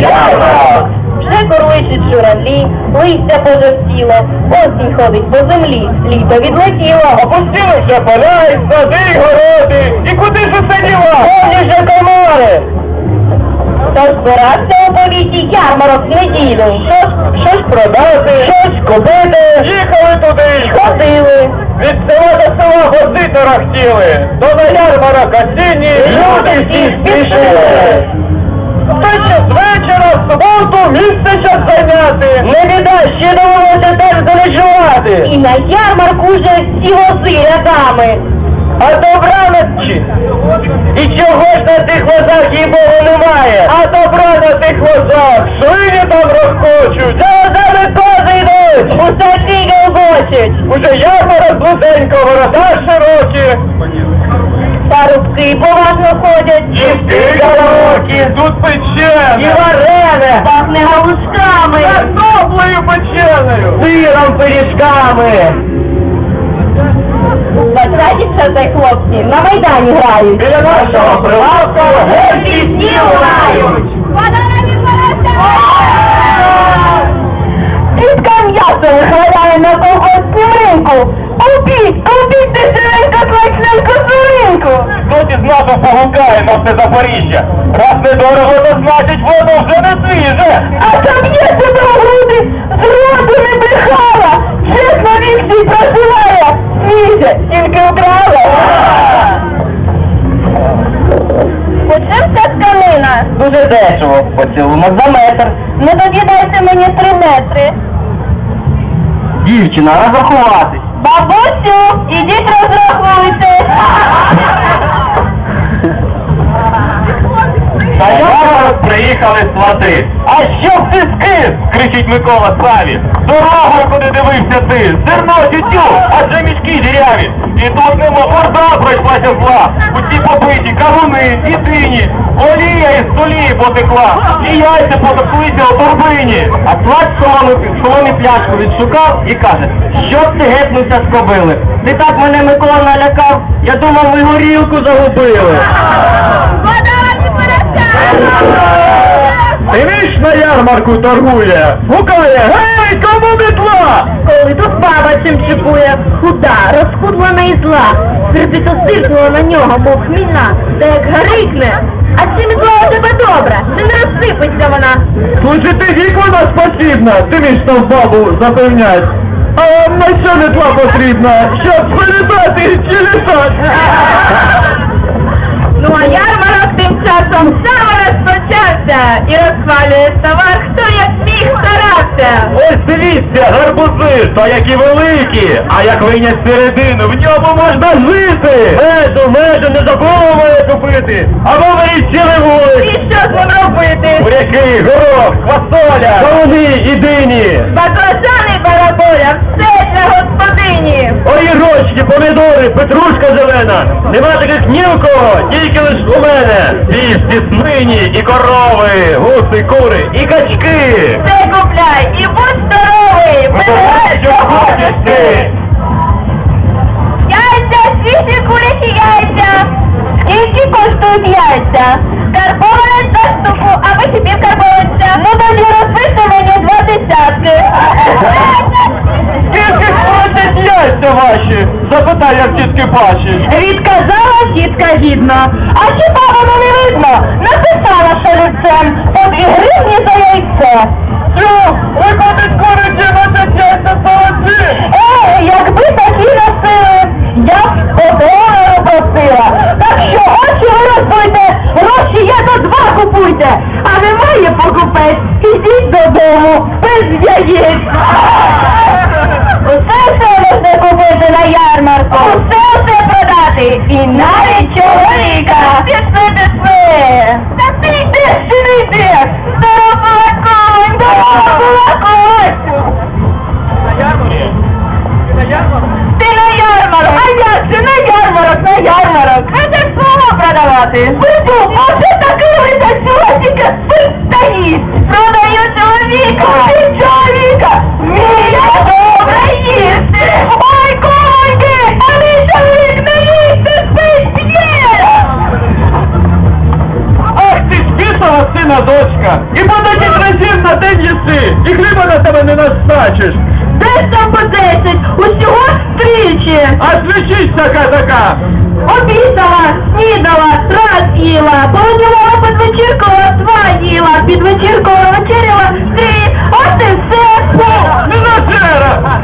ярмарок! Вже корличить журавлі, листя пожовтіло, осінь ходить по землі, літо відлетіло. Опустилися поля і сади, й городи. І куди ж усе діла? Повні же комори. Тож збирався у повіті ярмарок в неділю. Щось, щось продати, щось купити. Їхали туди Ходили. Від села до села возити рахтіли. То на ярмарок осінні люди всі спішили. Та суботу місце час зайняти. Не біда, ще довелося теж заночувати. І на ярмарку вже всі вози рядами. А добра ночі. І чого ж на тих возах їй Богу немає? А добра на тих возах, свині там розкочуть. Та за кози йдуть. Усе фіги обочуть. Уже ярмарок блуденько, ворота широкі. Парубки поважно ходять. І скільки тут печене. І варене. Пахне галушками. Картоплею печеною. Сиром, пиріжками. Бачите, це хлопці, на майдані грають. Біля нашого прилавка герці стіл лають. Тітка м'ясо вихваляє на колгоспнім ринку. Купіть, купіть дешевенько смачненьку суринку. Хтось із нас погукає на все Запоріжжя. Раз недорого, то значить воно вже не свіже. А там є тебе груди, зроду не брехала. Чесно віксі проживає. Свіже, тільки вкрала. Почем ця тканина? Дуже дешево. Поцілунок за метр. Ну тоді дайте мені три метри. Дівчина, розрахуватись. Бабусю, ідіть розрахуйте. На ярмарок приїхали свати. А що ти скис? кричить Микола Саві. Дорогою, куди дивився ти, зерно тютю, адже мішки діряві. І тут нема орда пройшлася зла. Усі побиті, кавуни, і дині, олія із солі потекла, і яйця потеклися у торбині. А плач соломи, соломи пляшку відшукав і каже, що ти гетнувся з кобили? Ти так мене Микола налякав, я думав, ми горілку загубили. Дивись на ярмарку торгує, гукає, гей, кому метла? Коли тут баба чим чіпує, худа, розхудлена і зла, сердито сипнула на нього, мов хмільна, та як гарикне. А чим зла у тебе добре, чи не розсипеться вона? Служити вік вона спосібна, ти між там бабу запевнять. А на що метла потрібна? Щоб політати чи літати? Ну а ярмарок тим часом саме розпочався і розхвалює товар, хто як міг старався. Ось дивіться, гарбузи, та які великі, а як вийнять середину, в ньому можна жити. Меду, меду не забуває купити, а вовері ще І левуть. що ж вам робити? Буряки, горох, фасоля, кавуни і дині. Баклажани бараболя, все для господині. Огірочки, помідори, петрушка зелена. Нема таких ні у кого, тільки лиш у мене. Вівці, свині і корови, гуси, кури і качки. Все купляй і будь здоровий, Вибирай, що хочеш ти. Яйця, свіжі курячі яйця. Скільки коштують яйця? Карбованець за штуку, а ви собі карбованця. Ну тоді розпиши мені два десятки. Скільки сплатять яйця ваші? Запитай, як тітки бачить. Відказала тітка гідно. А хіба воно не видно? Написала шалівцем по дві гривні за яйце. Що? Виходить курячі носять яйця солодці? Е, якби такі носили, я б подолару просила. Так що очі ви розбуйте, гроші є до два купуйте, а немає покупець, ідіть додому без яєць. Усе все можна купити на ярмарку, усе все продати, і навіть чоловіка. Пішли, пішли. Та ти йдеш чи не йдеш? Здорова конь, здорова конь. Ти на ярмарок, а як же на ярмарок, на ярмарок? А де слово продавати? Буду, а це такий чоловіка спить та. Продаю чоловіка, ти чоловіка, вміє єдина дочка. І по десять разів на день їси. І хліба на тебе не настачиш. Десь там по десять, усього тричі. А свічись така така. Обідала, снідала, раз їла, полуднювала під вечіркою, два їла, під вечіркою вечеряла, три, от і все. Не вечера.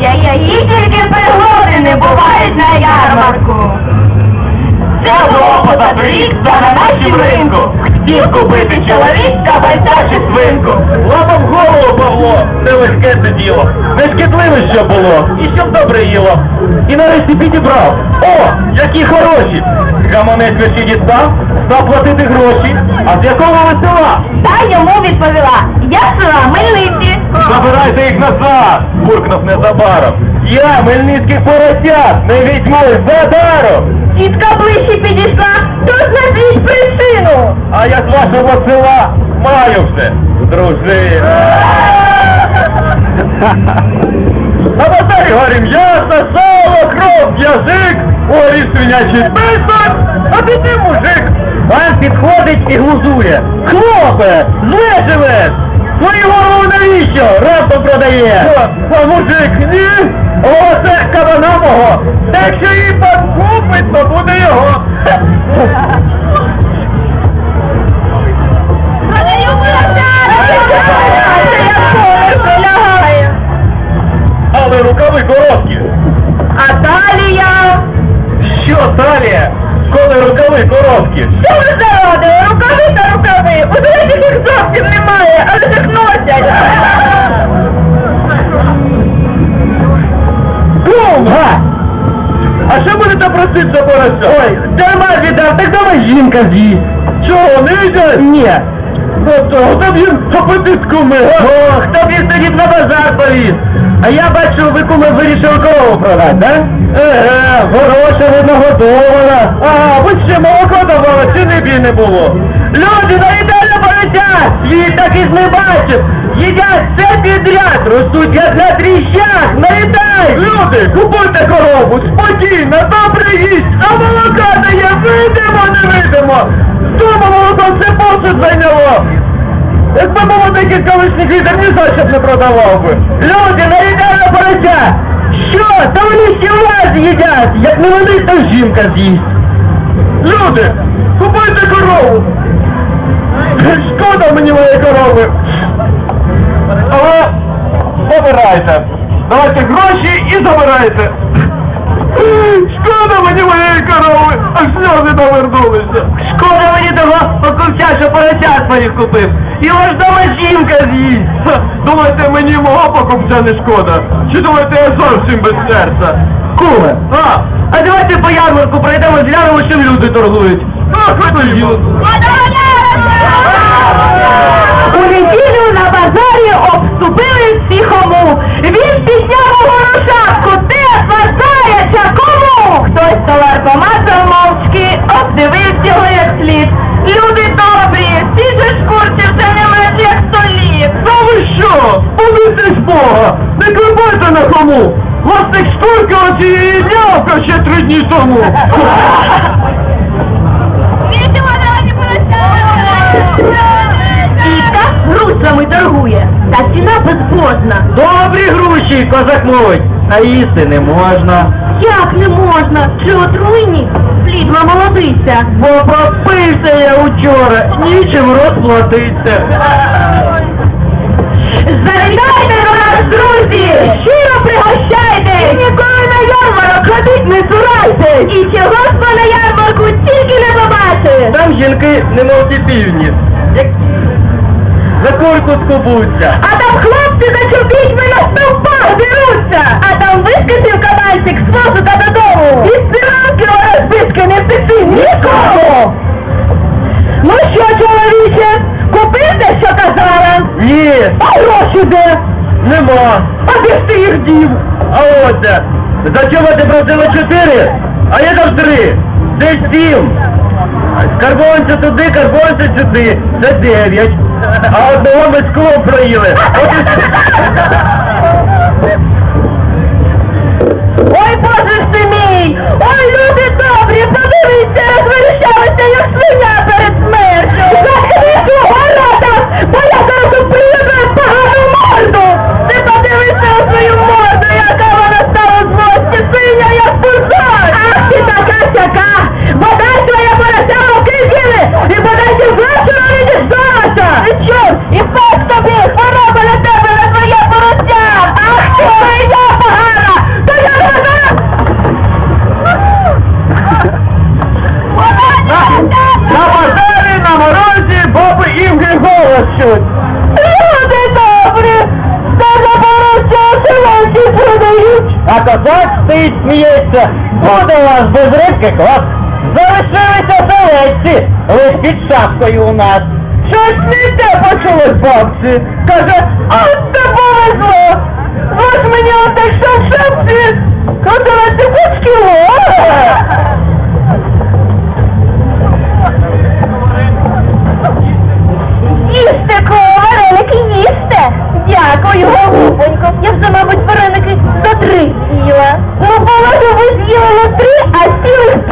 Я, я, і тільки пригоди не бувають на ярмарку. Ця лопата приїхала на нашім ринку. Хотів купити чоловік кабанця чи свинку. Лапав голову, Павло, не легке це діло. Нешкідливе що було, і щоб добре їло. І нарешті підібрав. О, які хороші! Гаманець мерщі дістав, став платити гроші. А з якого ви села? Та йому відповіла, я села Мельниці. Забирайте їх назад! буркнув незабаром. Я, мельницьких поросят, не візьму за даром! Тітка ближче підійшла, тут назвіть причину. А я з вашого села маю все, дружина. На базарі горі м'ясо, сало, кров, язик, горі свинячий список, а ти ти мужик. Пан підходить і глузує. Хлопе, зле живеш! Голову навіщо? Раптом продає. Що, мужик, ні? О, це кабана мого. Та якщо їй пан купить, то буде його. рукави короткі? Що ви зарадили? Рукави та рукави. У деяких їх зовсім немає, але їх носять. Кум! А що будете просити за порося? Ой, дарма віддав, так давай жінка з'їсть. Чого, не йде? Ні. Ну то, хто б їм апетит куми? О, хто б їх тоді на базар повіз? А я бачу, ви куми вирішили корову продати, да? Еге, хороша, видно, готована. А, ви ще молоко давали, чи не бій не було? Люди, наїдальна порося! Світ так і не бачив! Їдять все підряд, ростуть як на тріщах, наїдай! Люди, купуйте корову, спокійно, добре їсть, а молока дає видимо, не видимо! Дома молоко все посуд зайняло! Якби було декілька лишніх літр, ні за що б не продавав би! Люди, наїдальна порося! Що? Та вони ще вас їдять! Як не вони, то жінка з'їсть! Люди, купуйте корову! Шкода мені моєї корови! Але забирайте. Давайте гроші і забирайте. Шкода мені моєї корови, аж сльози навернулися. Шкода мені того покупця, поросят моїх купив. Його ж дома жінка з'їсть. Думаєте, мені мого покупця не шкода? Чи думаєте, я зовсім без серця? Куме, а, а давайте по ярмарку пройдемо, зглянемо, чим люди торгують. Ах, ви то діло. У неділю на базарі обступили всі хому. Він підняв у горошавку, де заяча кому? Хтось товар помацав мовчки, обдивився його як слід. Люди добрі, всі же шкурчився не менш як столів. Та ви що? Побійтесь Бога! Не клепайте на кому! Власник оцієї днявка ще три дні тому! Тітка грушами торгує, та ціна безбожна. Добрі груші, козак мовить, а їсти не можна. Як не можна? Чи отруйні? Слідла молодиця. Бо пропився я учора, нічим розплатиться. Завітайте до нас, друзі! Щиро пригощайте! Ходить не цурайте! І чого ж на ярмарку тільки не побачиш! Там жінки немов ті півні. Як за курку скубуться. А там хлопці за чобітьми на стовпах деруться! А там вискочив кабанчик з возу та додому! І стиранки розбитки не втекти нікому! Ну що, чоловіче, купив те, що казала? Ні, А гроші де? нема. А де ж ти їх дів? А ось, за чого ти просила чотири, а я дав три. Це сім. Карбонця туди, карбонця сюди. Це дев'ять. А одного ми скло проїли. Ой, боже ж ти мій! Ой, люди добрі, подивіться, розверещалися, як свиня перед баби Інги голос чуть. Люди добрі! Та за порося селенці продають! А козак стоїть сміється. Буде у вас без рибки клас. Залишилися селечці, лиш під шапкою у нас. Щось не те почулось бабці. Каже, А це повезло! Ось мені отак що в шапці! Ходила ти хоч кіло!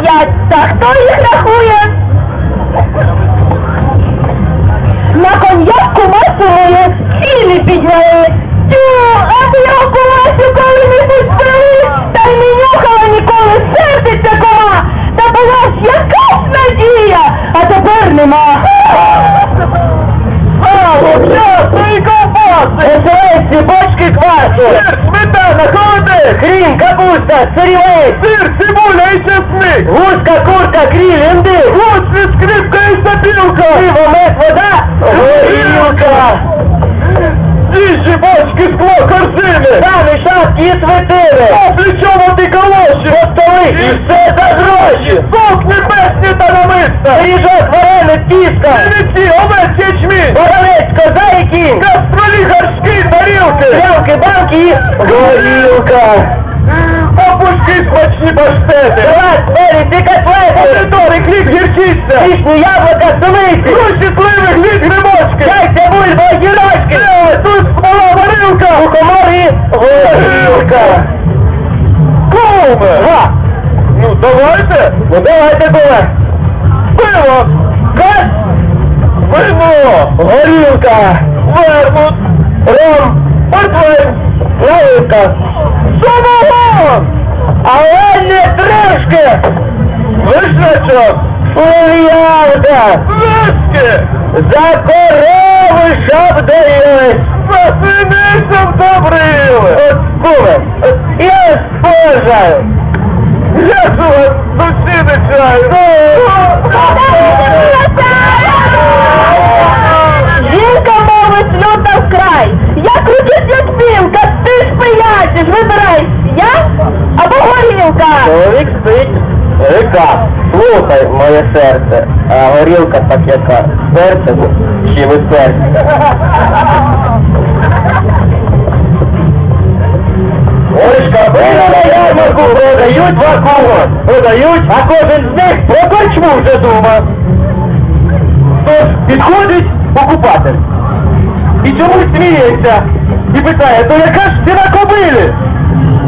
П'ять. Та хто їх рахує? На коньяку масової цілі підняли. Тю, а ти його куласю коли-небудь пили, та й не нюхала ніколи, сердиться кома. Та була ж якась надія, а тепер нема. Мало, м'ясо і ковбаси! Оселедці, бочки квасу! Сметана, холоди! Хрін, капуста, сирівець! Сир, цибуля і чесник! Гуска, курка, кріль, індик! Гусь, скрипка і сапілка! Пиво, мед, вода! Горілка! Діжі, бочки, скло, корзини! Самі, шапки і свитини! По плечому ти калоші! По столи! І все за гроші! Сок небесні та намиста! Ріжок, вареник, тіска! Синиці, овець, ячмінь! Боровець, коза і кінь! Кастролі, горшки, банки і горілка! Опушки смачні паштети! Салат, перець і котлети! Помідори, хліб, гірчиця! Вишні, яблука, сумиці! Гроші, сливи, хліб, грибочки! Яйця, бульба, огірочки! Тут смола, горілка! Мухомори, горілка! Куме! Га! Ну, давайте! Ну, давайте, куме! Пиво! Газ! Вино! Горілка! Вермут! Ром! Портвейн! Наливка! Самогон! Але не трошки! Вишнячок! Фур'янка! Виски! За корови, щоб доїлись! За свини, добрили! От куме, я вас поважаю! Я ж у вас душі не чаю! Жінка мовить люта вкрай. Я кричить як півка, ти ж пиячиш, вибирай, я або горілка. Чоловік стоїть река. Слухай, моє серце, а горілка так яка. Серце чи ви серце? Ось кабина на ярмарку продають вакуум. Продають, а кожен з них про корчму вже думав. Тож підходить покупатель. І чомусь сміється. І питає, то яка ж ціна кобилі?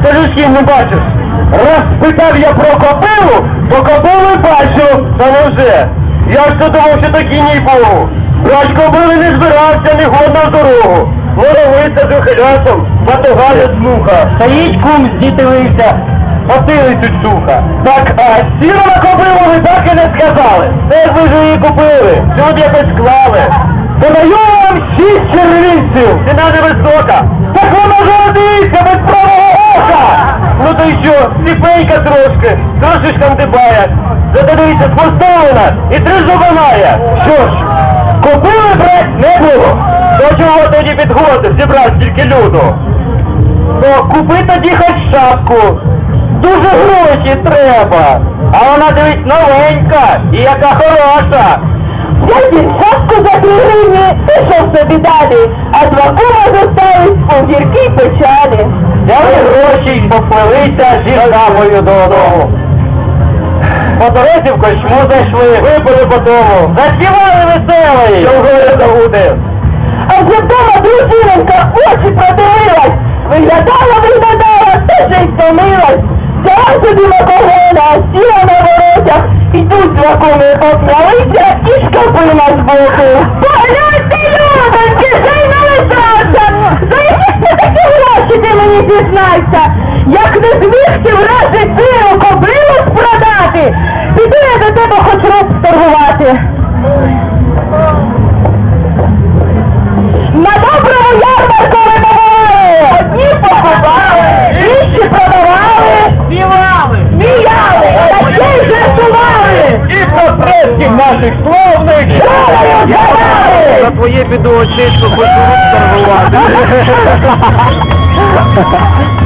Кажу, з ким не бачиш. Раз спитав я про кобилу, то кобили бачу, та невже. Я ж думав, що такі ні був. Брать кобили не збирався, не годна в дорогу. Норовиться з ухилянцем, батогалець муха. Стоїть кум, здітилився, потилицю суха. Так, а ціну на кобилу ви так і не сказали. Це ж ви ж її купили, сюди якось склали. Подаю вам шість червінців. Ціна невисока. Так вона жодиться без правого ока. Ну то й що, сліпенька трошки, трошечка мдибає. Зате дивіться, споставлена і три зуби має. Що ж, купили брать не було. До чого тоді підходив, зібрав стільки люду? Ну, купи тоді хоч шапку. Дуже гроші треба. А вона дивись новенька і яка хороша. Три гривні, пішов собі далі, а два кума зостались у гіркій печалі. Взяли гроші й поплилися зі жабою додому. По дорозі в кочму зайшли, випили по тому, заспівали веселої. Чого я загудив? А вже вдома дружиненька очі продивилась, виглядала, виглядала, та вже й втомилась. Взяла собі макогона, сіла на воротях, ідуть дракони обнялися і шкапи на збоку. Погляньте, людоньки, займалися! За якісь такі гроші ти мені дізнайся! Як не звідки врази сиру кобилу спродати, піду я до тебе хоч раз торгувати. На доброму ярмарку ви бували! Одні покупали, інші продавали, предків наших славних! Шалою За твоє піду отечко хочу торгувати.